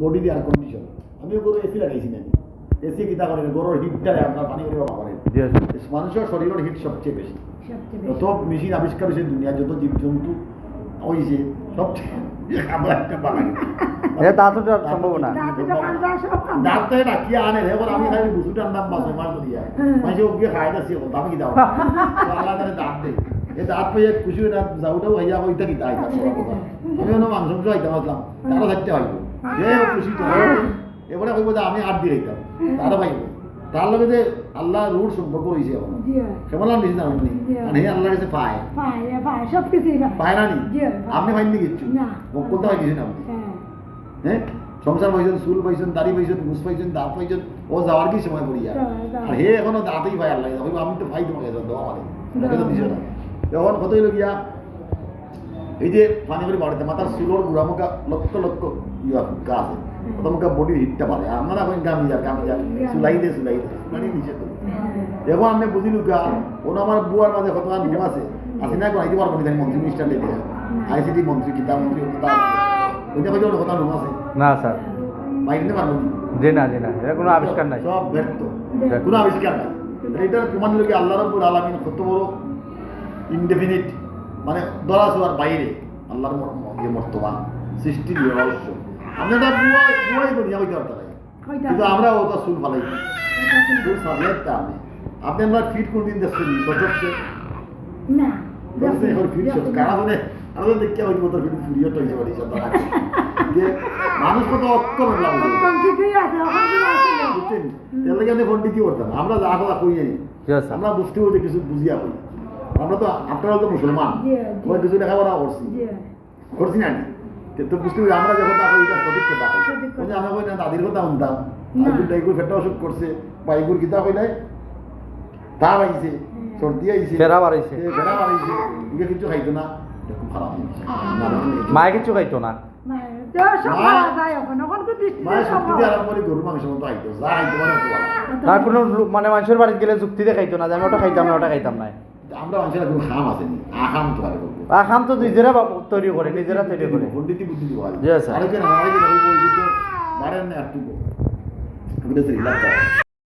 Body air condition আমিও গরু AC লাগাইছি না এসি কিতা করেন গরুর হিটটারে আপনার পানি করে বাবা করেন। মানুষের শরীরের হিট সবচেয়ে বেশি। যত মেশিন আবিষ্কার হয়েছে দুনিয়া যত জীবজন্তু হয়েছে সবচেয়ে আমরা একটা না। আনে এখন আমি খালি বুসুটার নাম বাস মাস দিয়া মাঝে ওকে খাই দাসি দাম কি দাও আল্লাহ তারে দাঁত দে। এ দাঁত পেয়ে খুশি হয়ে যাওটাও হইয়া হইতা কি তাই আমি মাংস মাংস হইতাম আসলাম তারা থাকতে হইব যে খুশি এবারে হইব যে আমি আট দিয়ে হইতাম তারা পাইব তার লগে যে আল্লাহ রুট সম্পর্ক রয়েছে এখন। কেমন নিছি না আপনি। মানে আল্লাহর কাছে পায়। পায় সব না নি? আপনি পাইনি কিচ্ছু? না। কোনটা পাই গেছেন আপনি হ্যাঁ। সংসার পাইছেন চুল পাইছেন দাড়ি পাইছেন মুস পাইছেন দাঁত পাইছেন ও যাওয়ার কি সময় পড়িয়া যাওয়ার- আর হে এখনও দাঁতেই পাই আল্লাহ। আমি তো ভাই তোমাকে দাও আমারে ওকে তো দিছো না। এখন কত গিয়া? এই যে পানি করে বাড়িতে মাথার চুলোর গুড়ামুখা লক্ষ লক্ষ ইয়া ফুটকা আছে। কত মুখা বডির হিটটা পারে আপনারা এখন গামি যা গামি যা চুলাই দে চুলাই দে। মানে নিচে তো। এখন আমি বুঝিলু গা ওন আমার বুয়ার মাঝে কত ঘুম আছে। আছে না আইতে পারব না মন্ত্রী মিনিস্টার দিয়ে আইসিটি মন্ত্রী কিতা মন্ত্রী কথা ওইটা হয়তো ওর কথা রুম আছে? না স্যার। বাইরে পারব জি না জি না এটা কোনো আবিষ্কার নাই। সব ব্যর্থ। কোনো আবিষ্কার নাই। এটার প্রমাণ হলো কি আল্লাহ রব্বুল আলমিন কত বড় ইনডেফিনিট মানে ছোঁয়ার বাইরে আল্লাহর ইয়ে মর্তবা সৃষ্টি দিয়ে রহস্য আমি এটা বুয়াই বুয়াই করি কিন্তু আমরা ওটা চুল ফালাই। চুল সাজিয়ে আপনি আপনি আমরা ফিট করে দিন দেখছেন সচকছে না এখন ফিট সচ কারা দেখতে তোর ফিট ফুরিয়ে বাড়ি যে মানুষ কত অক্ষম ঠিকই আছে বুঝছেন? ফোন কি করতাম আমরা যা কথা আমরা বুঝতে বুঝতে কিছু বুঝিয়া কই আমরা তো আপনারা তো মুসলমান। আমরা কিছু লেখাপড়া করছি। করছি না তো বুঝতে বুঝি আমরা যখন তা কই এটা সঠিক কথা। ওই যে আমরা কই না দাদির কথা শুনতাম। আইগুর টাইগুর অসুখ করছে। বা আইগুর কিতা কই নাই তা আইছে সর্দি আইছে। ফেরা বাড়াইছে। ফেরা বাড়াইছে। এগুলো কিছু খাইতো না। খুব খারাপ মায়ে কিছু খাইতো না। মানে মানে মানুষের বাড়িতে গেলে যুক্তিতে খাইতো না যে আমি ওটা খাইতাম না ওটা খাইতাম না। আমরা মানুষের কোনো খাম আসেনি আখাম তো আর আখান তো নিজেরা তৈরি করে নিজেরা তৈরি করে পণ্ডিতি বুদ্ধি দিব. আরেকজন আমাদের বাড়েন না একটু